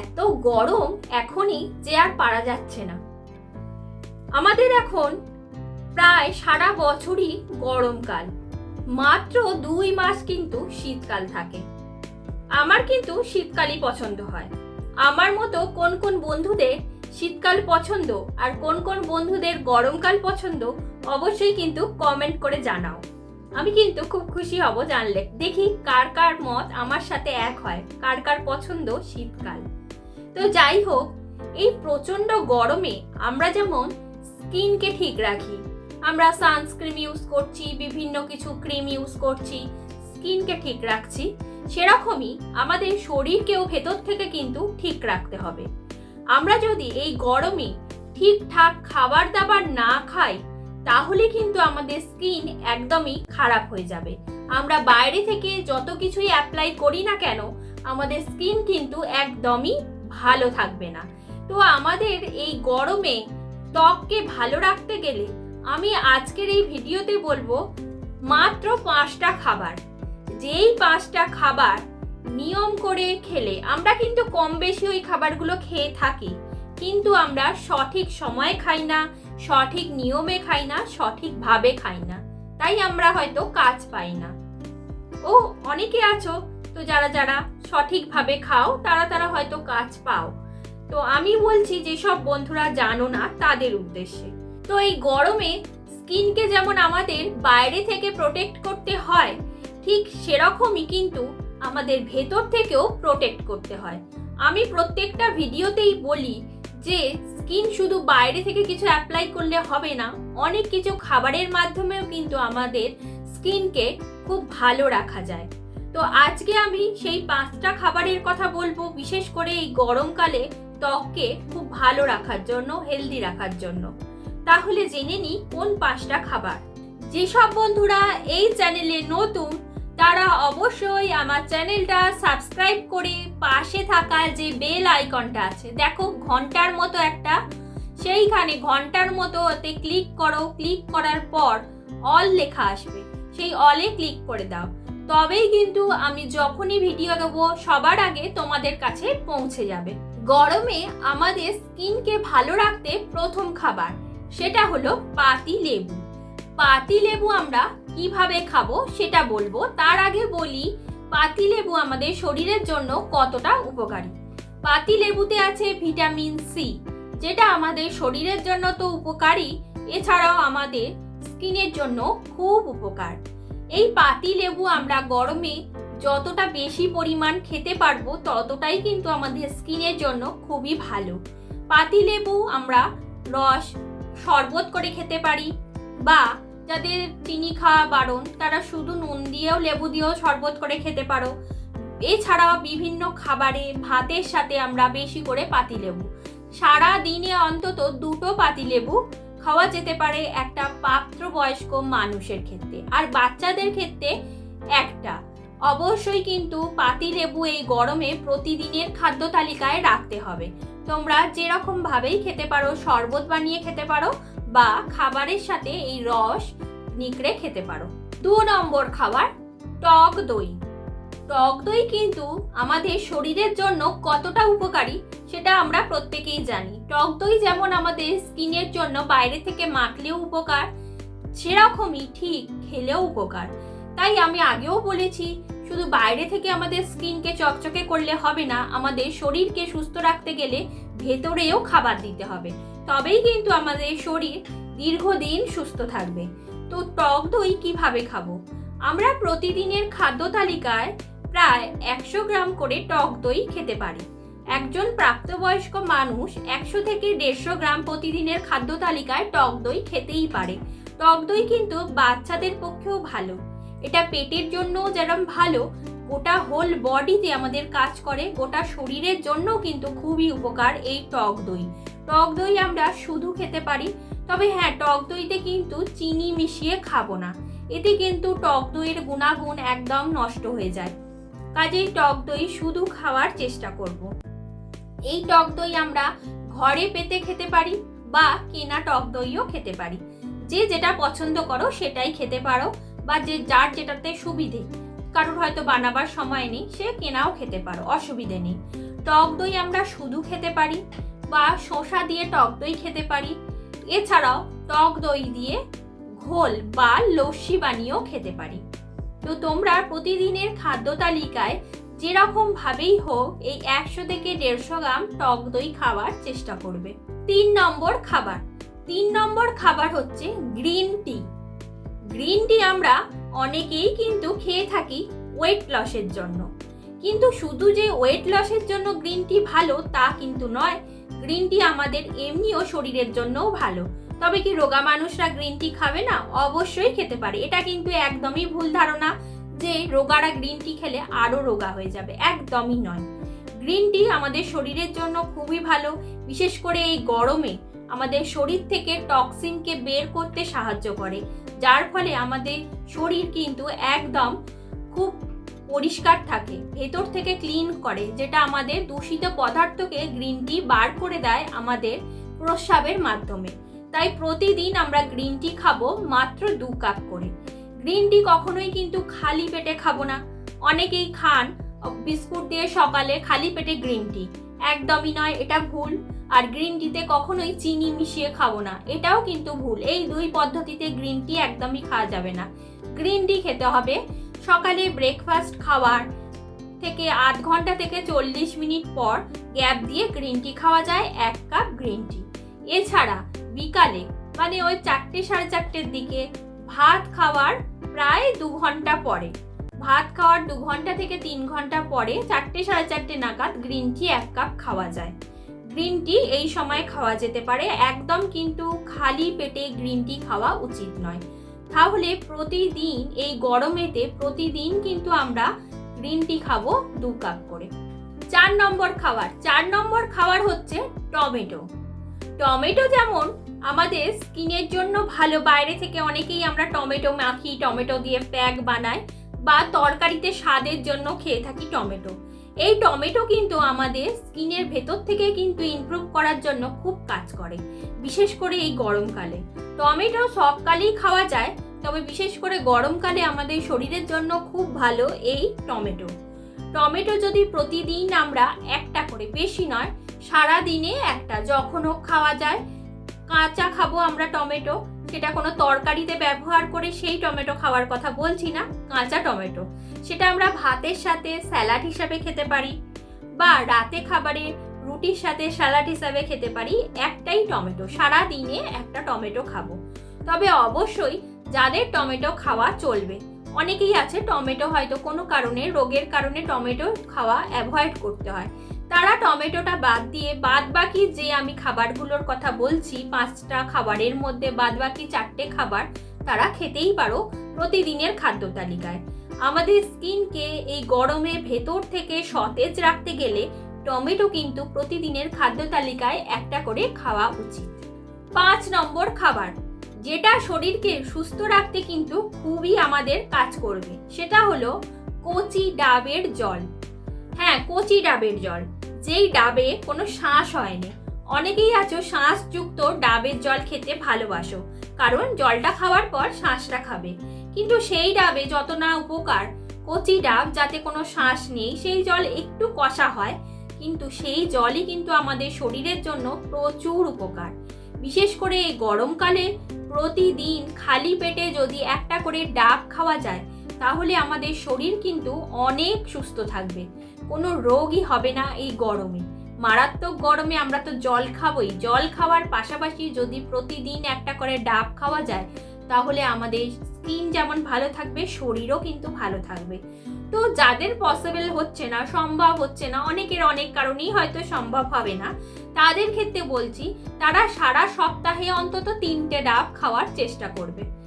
এত গরম এখনই যে আর পারা যাচ্ছে না। আমাদের এখন প্রায় সারা বছরই গরমকাল। মাত্র দুই মাস কিন্তু শীতকাল থাকে। আমার কিন্তু শীতকালই পছন্দ হয়। আমার মতো কোন কোন বন্ধুদের শীতকাল পছন্দ আর কোন কোন বন্ধুদের গরমকাল পছন্দ অবশ্যই কিন্তু কমেন্ট করে জানাও। আমি কিন্তু খুব খুশি হব জানলে। দেখি কার কার মত আমার সাথে এক হয়। কার কার পছন্দ শীতকাল। তো যাই হোক, এই প্রচণ্ড গরমে আমরা যেমন স্কিনকে ঠিক রাখি, আমরা সানস্ক্রিন ইউজ করছি, বিভিন্ন কিছু ক্রিম ইউজ করছি, স্কিনকে ঠিক রাখছি, সেরকমই আমাদের শরীরকেও ভেতর থেকে কিন্তু ঠিক রাখতে হবে। আমরা যদি এই গরমে ঠিকঠাক খাবার দাবার না খাই, তাহলে কিন্তু আমাদের স্কিন একদমই খারাপ হয়ে যাবে। আমরা বাইরে থেকে যত কিছুই অ্যাপ্লাই করি না কেন, আমাদের স্কিন কিন্তু একদমই ভালো থাকবে না। তো আমাদের এই গরমে ত্বককে ভালো রাখতে গেলে আমি আজকের এই ভিডিওতে বলব মাত্র পাঁচটা খাবার। যেই পাঁচটা খাবার নিয়ম করে খেলে, আমরা কিন্তু কম বেশি ওই খাবারগুলো খেয়ে থাকি, কিন্তু আমরা সঠিক সময়ে খাই না, সঠিক নিয়মে খাই না সঠিকভাবে খাই না। তাই আমরা হয়তো কাজ পাই না। ও, অনেকে আছো তো যারা যারা সঠিকভাবে খাও, তারা তারা হয়তো কাজ পাও। তো আমি বলছি যেসব বন্ধুরা জানো না তাদের উদ্দেশ্যে। তো এই গরমে স্কিনকে যেমন আমাদের বাইরে থেকে প্রোটেক্ট করতে হয়, ঠিক সেরকমই কিন্তু আমাদের ভেতর থেকেও প্রোটেক্ট করতে হয়। আমি প্রত্যেকটা ভিডিওতেই বলি যে স্কিন শুধু বাইরে থেকে কিছু অ্যাপ্লাই করলে হবে না, অনেক কিছু খাবারের মাধ্যমেও কিন্তু আমাদের স্কিনকে খুব ভালো রাখা যায়। তো আজকে আমি সেই পাঁচটা খাবারের কথা বলব, বিশেষ করে এই গরমকালে ত্বককে খুব ভালো রাখার জন্য হেলদি রাখার জন্য। তাহলে জেনে নিই কোন পাঁচটা খাবার। যেসব বন্ধুরা এই চ্যানেলে নতুন, তারা অবশ্যই আমার চ্যানেলটা সাবস্ক্রাইব করে পাশে থাকা যে বেল আইকনটা আছে, দেখো ঘণ্টার মতো একটা, সেইখানে ঘণ্টার মতো ওতে ক্লিক করো, ক্লিক করার পর অল লেখা আসবে, সেই অলে ক্লিক করে দাও। তবেই কিন্তু আমি যখনই ভিডিও দেবো, সবার আগে তোমাদের কাছে পৌঁছে যাবে। গরমে আমাদের স্কিনকে ভালো রাখতে প্রথম খাবার সেটা হলো পাতি লেবু। পাতি লেবু আমরা কীভাবে খাব সেটা বলব। তার আগে বলি, পাতি লেবু আমাদের শরীরের জন্য কতটা উপকারী। পাতি লেবুতে আছে ভিটামিন সি, যেটা আমাদের শরীরের জন্য তো উপকারী, এছাড়াও আমাদের স্কিনের জন্য খুব উপকার। এই পাতি লেবু আমরা গরমে যতটা বেশি পরিমাণ খেতে পারব, ততটাই কিন্তু আমাদের স্কিনের জন্য খুবই ভালো। পাতি লেবু আমরা রস, শরবত করে খেতে পারি, বা যাদের চিনি খাওয়া বারণ, তারা শুধু নুন দিয়েও লেবু দিয়েও শরবত করে খেতে পারো। এছাড়াও বিভিন্ন খাবারে ভাতের সাথে আমরা বেশি করে পাতিলেবু সারা দিনে অন্তত দুটো পাতিলেবু খাওয়া যেতে পারে একটা প্রাপ্তবয়স্ক মানুষের ক্ষেত্রে। আর বাচ্চাদের ক্ষেত্রে একটা। অবশ্যই কিন্তু পাতিলেবু এই গরমে প্রতিদিনের খাদ্য তালিকায় রাখতে হবে। তোমরা যেরকম ভাবেই খেতে পারো, শরবত বানিয়ে খেতে পারো বা খাবারের সাথে এই রস নিকড়ে খেতে পারো। দু নম্বর খাবার টক দই। টক দই কিন্তু আমাদের শরীরের জন্য কতটা উপকারী সেটা আমরা প্রত্যেকেই জানি। টক দই যেমন আমাদের স্কিনের জন্য বাইরে থেকে মাখলেও উপকার, সেরকমই ঠিক খেলেও উপকার। তাই আমি আগেও বলেছি, শুধু বাইরে থেকে আমাদের স্কিনকে চকচকে করলে হবে না, আমাদের শরীরকে সুস্থ রাখতে গেলে ভেতরেও খাবার দিতে হবে। তবেই কিন্তু আমাদের শরীর দীর্ঘদিন সুস্থ থাকবে। তো টক দই কীভাবে খাব? আমরা প্রতিদিনের খাদ্য তালিকায় প্রায় একশো গ্রাম করে টক দই খেতে পারি। একজন প্রাপ্তবয়স্ক মানুষ একশো থেকে দেড়শো গ্রাম প্রতিদিনের খাদ্য তালিকায় টক দই খেতেই পারে। টক দই কিন্তু বাচ্চাদের পক্ষেও ভালো। এটা পেটের জন্য যেরকম ভালো, গোটা হোল বডিতে আমাদের কাজ করে, গোটা শরীরের জন্য কিন্তু খুবই উপকার এই টক দই। টক দই আমরা শুধু খেতে পারি, তবে হ্যাঁ টক দইতে কিন্তু চিনি মিশিয়ে খাব না। এতে কিন্তু টক দইয়ের গুণাগুণ একদম নষ্ট হয়ে যায়। কাজেই টক দই শুধু খাওয়ার চেষ্টা করব। এই টক দই আমরা ঘরে পেতে খেতে পারি বা কেনা টক দইও খেতে পারি। যে যেটা পছন্দ করো সেটাই খেতে পারো বা যে যার যেটাতে সুবিধে। কারোর হয়তো বানাবার সময় নেই, সে কেনাও খেতে পারো, অসুবিধে নেই। টক দই আমরা শুধু খেতে পারি বা শসা দিয়ে টক দই খেতে পারি। এছাড়াও টক দই দিয়ে ঘোল বা লস্যি বানিয়েও খেতে পারি। তো তোমরা প্রতিদিনের খাদ্য তালিকায় যেরকম ভাবেই হোক এই একশো থেকে দেড়শো গ্রাম টক দই খাওয়ার চেষ্টা করবে। তিন নম্বর খাবার। তিন নম্বর খাবার হচ্ছে গ্রিন টি। গ্রিন টি আমরা অনেকেই কিন্তু খেয়ে থাকি ওয়েট লসের জন্য। কিন্তু শুধু যে ওয়েট লসের জন্য গ্রিন টি ভালো তা কিন্তু নয়, গ্রিন টি আমাদের এমনিও শরীরের জন্যও ভালো। তবে কি রোগা মানুষরা গ্রিন টি খাবে না? অবশ্যই খেতে পারে। এটা কিন্তু একদমই ভুল ধারণা যে রোগারা গ্রিন টি খেলে আরও রোগা হয়ে যাবে। একদমই নয়। গ্রিন টি আমাদের শরীরের জন্য খুবই ভালো। বিশেষ করে এই গরমে আমাদের শরীর থেকে টক্সিনকে বের করতে সাহায্য করে। যার ফলে আমাদের শরীর কিন্তু একদম খুব পরিষ্কার থাকে। ভেতর থেকে ক্লিন করে, যেটা আমাদের দূষিত পদার্থকে গ্রিন টি বার করে দেয় আমাদের প্রস্রাবের মাধ্যমে। তাই প্রতিদিন আমরা গ্রিন টি খাব মাত্র দু কাপ করে। গ্রিন টি কখনোই কিন্তু খালি পেটে খাব না। অনেকেই খান বিস্কুট দিয়ে সকালে খালি পেটে গ্রিন টি একদমই নয়, এটা ভুল। আর গ্রিন টিতে কখনোই চিনি মিশিয়ে খাব না। এটাও কিন্তু ভুল। এই দুই পদ্ধতিতে গ্রিন টি একদমই খাওয়া যাবে না। গ্রিন টি খেতে হবে। সকালে ব্রেকফাস্ট খাওয়ার থেকে আধ ঘণ্টা থেকে চল্লিশ মিনিট পর গ্যাপ দিয়ে গ্রিন টি খাওয়া যায়, এক কাপ গ্রিন টি এছাড়া বিকালে মানে ওই চারটে সাড়ে চারটের দিকে, ভাত খাওয়ার প্রায় দু ঘণ্টা পরে। ভাত খাওয়ার দু ঘণ্টা থেকে তিন ঘণ্টা পরে চারটে সাড়ে চারটে নাগাদ গ্রিন টি এক কাপ খাওয়া যায়। গ্রিন টি এই সময় খাওয়া যেতে পারে, একদম কিন্তু খালি পেটে গ্রিন টি খাওয়া উচিত নয়। তাহলে প্রতিদিন, এই গরমেতে প্রতিদিন কিন্তু আমরা গ্রিন টি খাব দু কাপ করে। চার নম্বর খাবার, চার নম্বর খাবার হচ্ছে টমেটো। টমেটো যেমন, আমাদের স্কিনের জন্য ভালো। বাইরে থেকে অনেকেই আমরা টমেটো মাখি, টমেটো দিয়ে প্যাক বানাই বা তরকারিতে স্বাদের জন্য খেয়ে থাকি টমেটো। এই টমেটো কিন্তু আমাদের স্কিনের ভেতর থেকে কিন্তু ইমপ্রুভ করার জন্য খুব কাজ করে, বিশেষ করে এই গরমকালে। টমেটো সবকালেই খাওয়া যায়, তবে বিশেষ করে গরমকালে আমাদের শরীরের জন্য খুব ভালো এই টমেটো। টমেটো যদি প্রতিদিন আমরা একটা করে, বেশি নয় সারা দিনে একটা, যখন হোক খাওয়া যায়। কাঁচা খাব আমরা টমেটো, সেটা কোনো তরকারিতে ব্যবহার করে সেই টমেটো খাওয়ার কথা বলছি না, কাঁচা টমেটো। সেটা আমরা ভাতের সাথে স্যালাড হিসাবে খেতে পারি, বা রাতে খাবারে রুটির সাথে স্যালাড হিসাবে খেতে পারি, একটাই টমেটো। সারা দিনে একটা টমেটো খাব। তবে অবশ্যই যাদের টমেটো খাওয়া চলবে, অনেকেই আছে টমেটো হয়তো কোনো কারণে, রোগের কারণে টমেটো খাওয়া অ্যাভয়েড করতে হয়। তারা টমেটোটা বাদ দিয়ে বাদ বাকি যে আমি খাবারগুলোর কথা বলছি, পাঁচটা খাবারের মধ্যে বাদ বাকি চারটে খাবার তারা খেতেই পারো প্রতিদিনের খাদ্য তালিকায়। আমাদের স্কিনকে এই গরমে ভেতর থেকে সতেজ রাখতে গেলে টমেটো কিন্তু প্রতিদিনের খাদ্য তালিকায় একটা করে খাওয়া উচিত। পাঁচ নম্বর খাবার, যেটা শরীরকে সুস্থ রাখতে কিন্তু খুবই আমাদের কাজ করবে, সেটা হলো কচি ডাবের জল। হ্যাঁ কচি ডাবের জল। যেই ডাবে কোনো শ্বাস হয়নি। অনেকেই আছো শ্বাসযুক্ত ডাবের জল খেতে ভালোবাসো, কারণ জলটা খাওয়ার পর শ্বাসটা খাবে। কিন্তু সেই ডাবে যত না উপকার, কচি ডাব যাতে কোনো শ্বাস নেই, সেই জল একটু কষা হয়। কিন্তু সেই জলই কিন্তু আমাদের শরীরের জন্য প্রচুর উপকার। বিশেষ করে এই গরমকালে প্রতিদিন খালি পেটে যদি একটা করে ডাব খাওয়া যায় তাহলে আমাদের শরীর কিন্তু অনেক সুস্থ থাকবে। কোনো রোগই হবে না এই গরমে। মারাত্মক গরমে আমরা তো জল খাবোই। জল খাওয়ার পাশাপাশি যদি প্রতিদিন একটা করে ডাব খাওয়া যায়, তাহলে আমাদের স্কিন যেমন ভালো থাকবে, শরীরও কিন্তু ভালো থাকবে। তো যাদের পসিবল হচ্ছে না, সম্ভব হচ্ছে না, অনেকের অনেক কারণেই হয়তো সম্ভব হবে না, তাদের ক্ষেত্রে বলছি, তারা সারা সপ্তাহে অন্তত তিনটে ডাব খাওয়ার চেষ্টা করবে।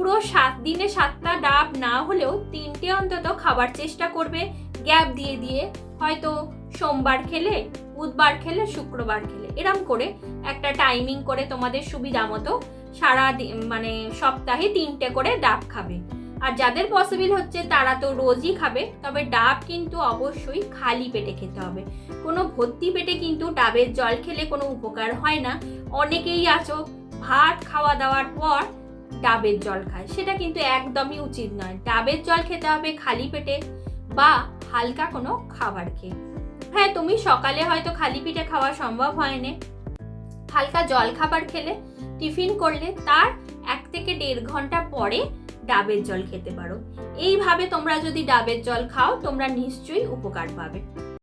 পুরো সাত দিনে সাতটা ডাব না হলেও তিনটে অন্তত খাবার চেষ্টা করবে, গ্যাপ দিয়ে দিয়ে। হয়তো সোমবার খেলে, বুধবার খেলে, শুক্রবার খেলে। এরম করে একটা টাইমিং করে তোমাদের সুবিধা মতো সারা মানে সপ্তাহে তিনটে করে ডাব খাবে। আর যাদের পসিবল হচ্ছে তারা তো রোজই খাবে, তবে ডাব কিন্তু অবশ্যই খালি পেটে খেতে হবে। কোনো ভর্তি পেটে কিন্তু ডাবের জল খেলে কোনো উপকার হয় না। অনেকেই আছো, ভাত খাওয়া দাওয়ার পর ডাবের জল খায়। সেটা কিন্তু একদমই উচিত নয়। ডাবের জল খেতে হবে খালি পেটে বা হালকা কোনো খাবার খেয়ে। হ্যাঁ তুমি সকালে হয়তো খালি পিঠে খাওয়া সম্ভব হয়নি। হালকা জল খাবার খেলে, টিফিন করলে তার এক থেকে দেড় ঘণ্টা পরে ডাবের জল খেতে পারো। এইভাবে তোমরা যদি ডাবের জল খাও, তোমরা নিশ্চয়ই উপকার পাবে।